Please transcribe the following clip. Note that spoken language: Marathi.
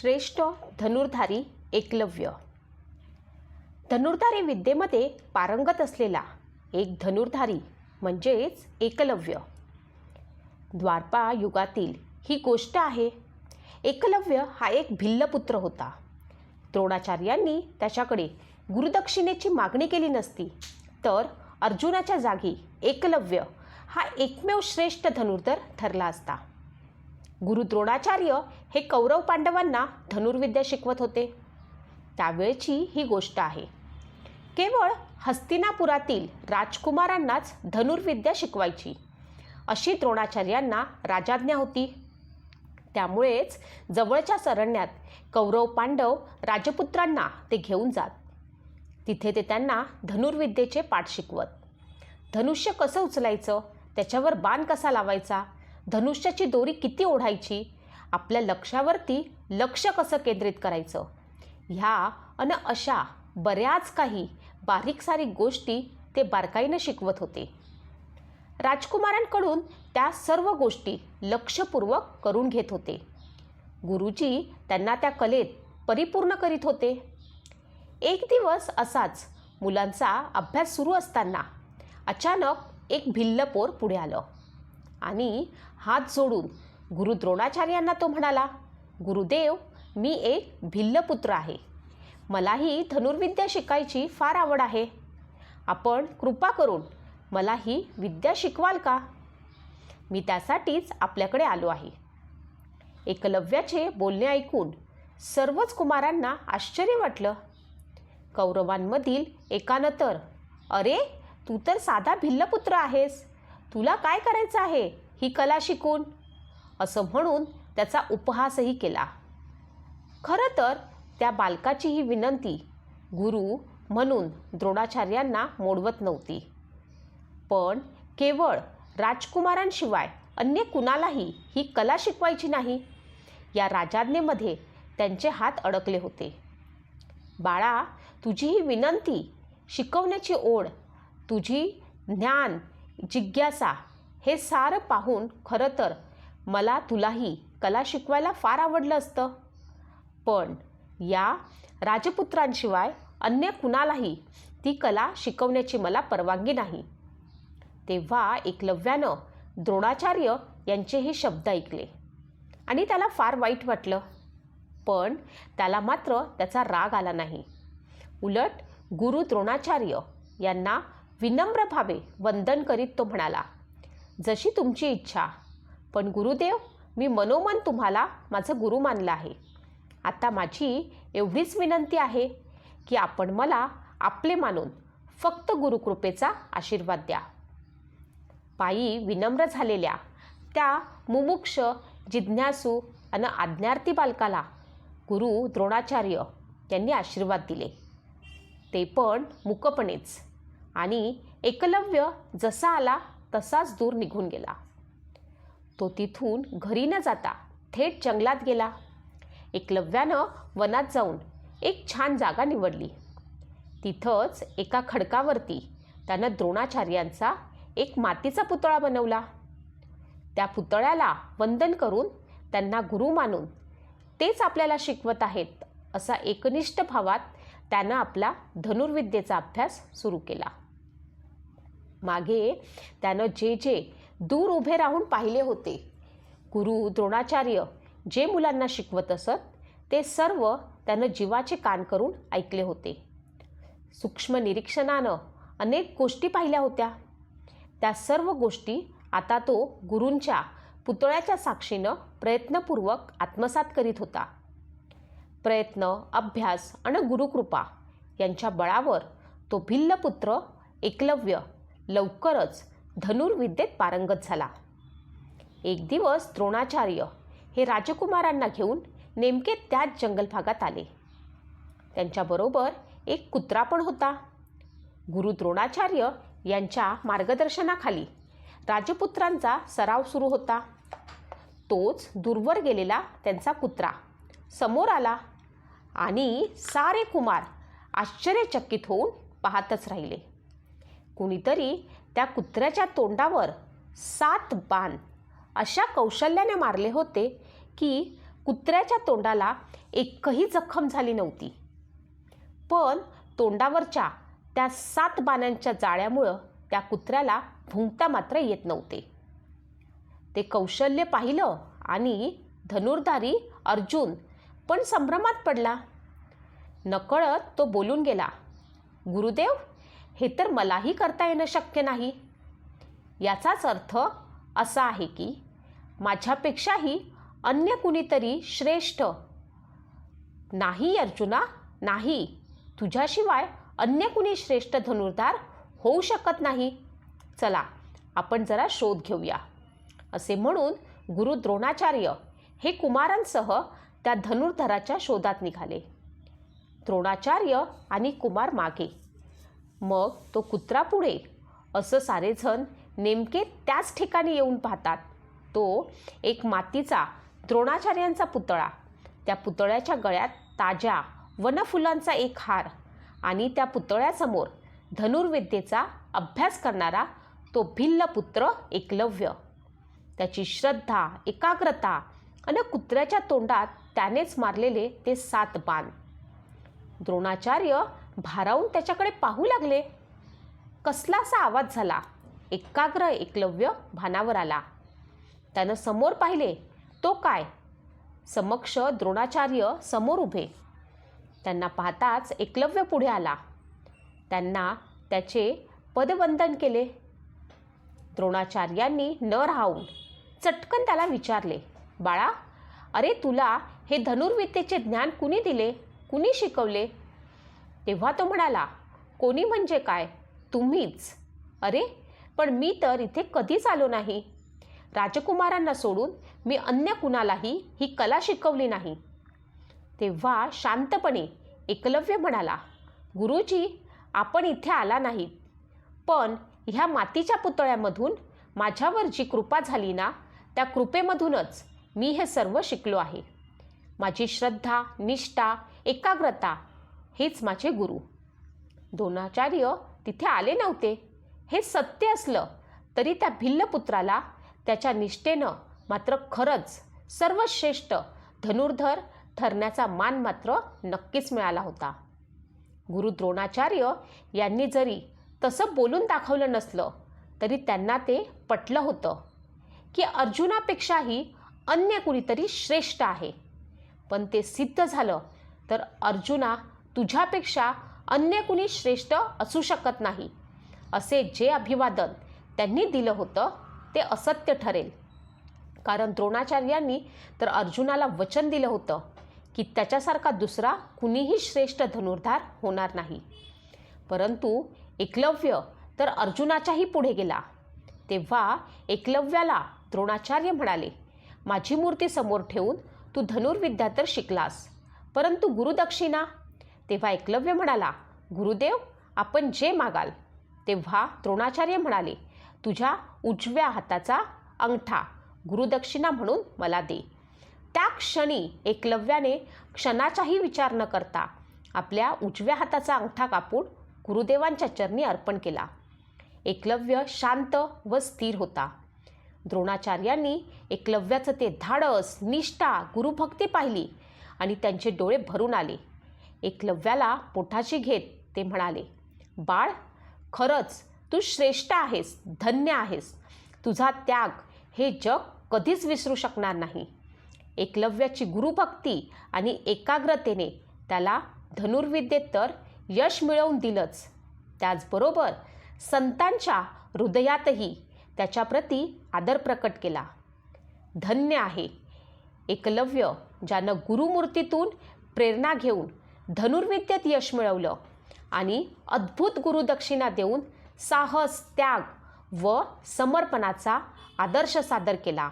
श्रेष्ठ धनुर्धारी एकलव्य. धनुर्धारी विद्येमध्ये पारंगत असलेला एक धनुर्धारी म्हणजेच एकलव्य. द्वारपा युगातील ही गोष्ट आहे. एकलव्य हा एक भिल्लपुत्र होता. द्रोणाचार्यांनी त्याच्याकडे गुरुदक्षिणेची मागणी केली नसती. तर अर्जुनाच्या जागी एकलव्य हा एकमेव श्रेष्ठ धनुर्धर ठरला असता. गुरु द्रोणाचार्य हे कौरव पांडवांना धनुर्विद्या शिकवत होते. त्यावेळची ही गोष्ट आहे. केवळ हस्तिनापुरातील राजकुमारांनाच धनुर्विद्या शिकवायची. अशी द्रोणाचार्यांना राजाज्ञा होती. त्यामुळेच जवळच्या सरण्यात कौरव पांडव राजपुत्रांना ते घेऊन जात. तिथे ते त्यांना धनुर्विद्येचे पाठ शिकवत. धनुष्य कसं उचलायचं? त्याच्यावर बाण कसा लावायचा? धनुष्याची दोरी किती ओढायची? आपल्या लक्षावरती लक्ष कसं केंद्रित करायचं? ह्या अन अशा बऱ्याच काही बारीक सारीक गोष्टी ते बारकाईनं शिकवत होते. राजकुमारांकडून त्या सर्व गोष्टी लक्षपूर्वक करून घेत होते. गुरुजी त्यांना त्या कलेत परिपूर्ण करीत होते. एक दिवस असाच मुलांचा अभ्यास सुरू असताना अचानक एक भिल्ल पोर पुढे आलं आणि हात जोडून गुरु द्रोणाचार्यांना तो म्हणाला गुरुदेव मी एक भिल्लपुत्र आहे. मलाही धनुर्विद्या शिकायची फार आवड आहे. आपण कृपा करून मला ही विद्या शिकवाल का? मी त्यासाठीच आपल्याकडे आलो आहे. एकलव्याचे बोलणे ऐकून सर्वच कुमारांना आश्चर्य वाटलं. कौरवांमधील एकानं तर अरे तू तर साधा भिल्लपुत्र आहेस. तुला काय करायचं आहे? ही कला शिकून असं म्हणून त्याचा उपहासही केला. खरं तर त्या बालकाची ही विनंती गुरु म्हणून द्रोणाचार्यांना मोडवत नव्हती. पण केवळ राजकुमारांशिवाय अन्य कुणालाही ही कला शिकवायची नाही. या राजाज्ञेमध्ये त्यांचे हात अडकले होते. बाळा तुझी ही विनंती शिकवण्याची ओढ तुझी ज्ञान जिज्ञासा हे सारं पाहून खरं तर मला तुलाही कला शिकवायला फार आवडलं असतं. पण या राजपुत्रांशिवाय अन्य कुणालाही ती कला शिकवण्याची मला परवानगी नाही. तेव्हा एकलव्यानं द्रोणाचार्य यांचे हे शब्द ऐकले आणि त्याला फार वाईट वाटलं. पण त्याला मात्र त्याचा राग आला नाही. उलट गुरु द्रोणाचार्य यांना विनम्र भावे वंदन करीत तो म्हणाला जशी तुमची इच्छा पण गुरुदेव मी मनोमन तुम्हाला माझं गुरु मानलं आहे. आता माझी एवढीच विनंती आहे की आपण मला आपले मानून फक्त गुरुकृपेचा आशीर्वाद द्या. पायी विनम्र झालेल्या त्या मुमुक्ष जिज्ञासू आणि आज्ञार्थी बालकाला गुरु द्रोणाचार्य यांनी आशीर्वाद दिले. ते पण मुकपणेच आणि एकलव्य जसा आला तसाच दूर निघून गेला. तो तिथून घरी न जाता थेट जंगलात गेला. एकलव्यानं वनात जाऊन एक छान जागा निवडली. तिथंच एका खडकावरती त्यानं द्रोणाचार्यांचा एक मातीचा पुतळा बनवला. त्या पुतळ्याला वंदन करून त्यांना गुरु मानून तेच आपल्याला शिकवत आहेत असा एकनिष्ठ भावात त्यानं आपला धनुर्विद्येचा अभ्यास सुरू केला. मागे त्यानं जे जे दूर उभे राहून पाहिले होते. गुरु द्रोणाचार्य जे मुलांना शिकवत असत ते सर्व त्यानं जीवाचे कान करून ऐकले होते. सूक्ष्म निरीक्षणानं अनेक गोष्टी पाहिल्या होत्या. त्या सर्व गोष्टी आता तो गुरूंच्या पुतळ्याच्या साक्षीनं प्रयत्नपूर्वक आत्मसात करीत होता. प्रयत्न अभ्यास आणि गुरुकृपा यांच्या बळावर तो भिल्लपुत्र एकलव्य लवकरच धनुर्विद्येत पारंगत झाला. एक दिवस द्रोणाचार्य हे राजकुमारांना घेऊन नेमके त्याच जंगल भागात आले. त्यांच्याबरोबर एक कुत्रा पण होता. गुरु द्रोणाचार्य यांच्या मार्गदर्शनाखाली राजपुत्रांचा सराव सुरू होता. तोच दूरवर गेलेला त्यांचा कुत्रा समोर आला आणि सारे कुमार आश्चर्यचकित होऊन पाहतच राहिले. कुणीतरी त्या कुत्र्याच्या तोंडावर सात बाण अशा कौशल्याने मारले होते की कुत्र्याच्या तोंडाला एकही जखम झाली नव्हती. पण तोंडावरच्या त्या सात बाणांच्या जाळ्यामुळं त्या कुत्र्याला भुंकता मात्र येत नव्हते. ते कौशल्य पाहिलं आणि धनुर्धारी अर्जुन पण संभ्रमात पडला. नकळत तो बोलून गेला गुरुदेव हे तर मलाही करता येणं शक्य नाही. याचाच अर्थ असा आहे की माझ्यापेक्षाही अन्य कुणीतरी श्रेष्ठ. नाही अर्जुना नाही. तुझ्याशिवाय अन्य कुणी श्रेष्ठ धनुर्धार होऊ शकत नाही. चला आपण जरा शोध घेऊया. असे म्हणून गुरु द्रोणाचार्य हे कुमारांसह त्या धनुर्धराच्या शोधात निघाले. द्रोणाचार्य आणि कुमार मागे. मग तो कुत्रा पुढे. असं सारेजण नेमके त्याच ठिकाणी येऊन पाहतात. तो एक मातीचा द्रोणाचार्यांचा पुतळा. त्या पुतळ्याच्या गळ्यात ताज्या वनफुलांचा एक हार आणि त्या पुतळ्यासमोर धनुर्विद्येचा अभ्यास करणारा तो भिल्ल पुत्र एकलव्य. त्याची श्रद्धा एकाग्रता आणि कुत्र्याच्या तोंडात त्यानेच मारलेले ते सात बाण. द्रोणाचार्य भारावून त्याच्याकडे पाहू लागले. कसलासा आवाज झाला. एकाग्र एकलव्य भानावर आला. त्यानं समोर पाहिले. तो काय? समक्ष द्रोणाचार्य समोर उभे. त्यांना पाहताच एकलव्य पुढे आला. त्यांना त्याचे पदवंदन केले. द्रोणाचार्यांनी न राहून चटकन त्याला विचारले. बाळा अरे तुला हे धनुर्विद्येचे ज्ञान कुणी दिले? कुणी शिकवले? तेव्हा तो म्हणाला कोणी म्हणजे काय? तुम्हीच. अरे पण मी तर इथे कधीच आलो नाही. राजकुमारांना सोडून मी अन्य कुणालाही ही कला शिकवली नाही. तेव्हा शांतपणे एकलव्य म्हणाला गुरुजी आपण इथे आला नाहीत पण ह्या मातीच्या पुतळ्यामधून माझ्यावर जी कृपा झाली ना त्या कृपेमधूनच मी हे सर्व शिकलो आहे. माझी श्रद्धा निष्ठा एकाग्रता हेच माझे गुरु. द्रोणाचार्य तिथे आले नव्हते. हे सत्य असलं तरी त्या भिल्लपुत्राला त्याच्या निष्ठेनं मात्र खरंच सर्वश्रेष्ठ धनुर्धर ठरण्याचा मान मात्र नक्कीच मिळाला होता. गुरु द्रोणाचार्य यांनी जरी तसं बोलून दाखवलं नसलं तरी त्यांना ते पटलं होतं की अर्जुनापेक्षाही अन्य कुणीतरी श्रेष्ठ आहे. पण ते सिद्ध झालं तर अर्जुना तुझ्यापेक्षा अन्य कुणी श्रेष्ठ असू शकत नाही. असे जे अभिवादन त्यांनी दिलं होतं ते असत्य ठरेल. कारण द्रोणाचार्यांनी तर अर्जुनाला वचन दिलं होतं की त्याच्यासारखा दुसरा कुणीही श्रेष्ठ धनुर्धार होणार नाही. परंतु एकलव्य तर अर्जुनाच्याही पुढे गेला. तेव्हा एकलव्याला द्रोणाचार्य म्हणाले माझी मूर्ती समोर ठेवून तू धनुर्विद्या तर शिकलास परंतु गुरुदक्षिणा तेव्हा एकलव्य म्हणाला गुरुदेव आपण जे मागाल तेव्हा द्रोणाचार्य म्हणाले तुझ्या उजव्या हाताचा अंगठा गुरुदक्षिणा म्हणून मला दे. त्या क्षणी एकलव्याने क्षणाचाही विचार न करता आपल्या उजव्या हाताचा अंगठा कापून गुरुदेवांच्या चरणी अर्पण केला. एकलव्य शांत व स्थिर होता. द्रोणाचार्यांनी एकलव्याचं ते धाडस निष्ठा गुरुभक्ती पाहिली आणि त्यांचे डोळे भरून आले. एकलव्याला पोटाशी घेत ते म्हणाले बाळ खरंच तू श्रेष्ठ आहेस धन्य आहेस. तुझा त्याग हे जग कधीच विसरू शकणार नाही. एकलव्याची गुरुभक्ती आणि एकाग्रतेने त्याला धनुर्विद्येत तर यश मिळवून दिलंच. त्याचबरोबर संतांच्या हृदयातही त्याच्याप्रती आदर प्रकट केला. धन्य आहे. एकलव्य ज्यानं गुरुमूर्तीतून प्रेरणा घेऊन धनुर्विद्येत यश मिळवलं. आणि अद्भुत गुरुदक्षिणा देऊन साहस त्याग व समर्पणाचा आदर्श सादर केला.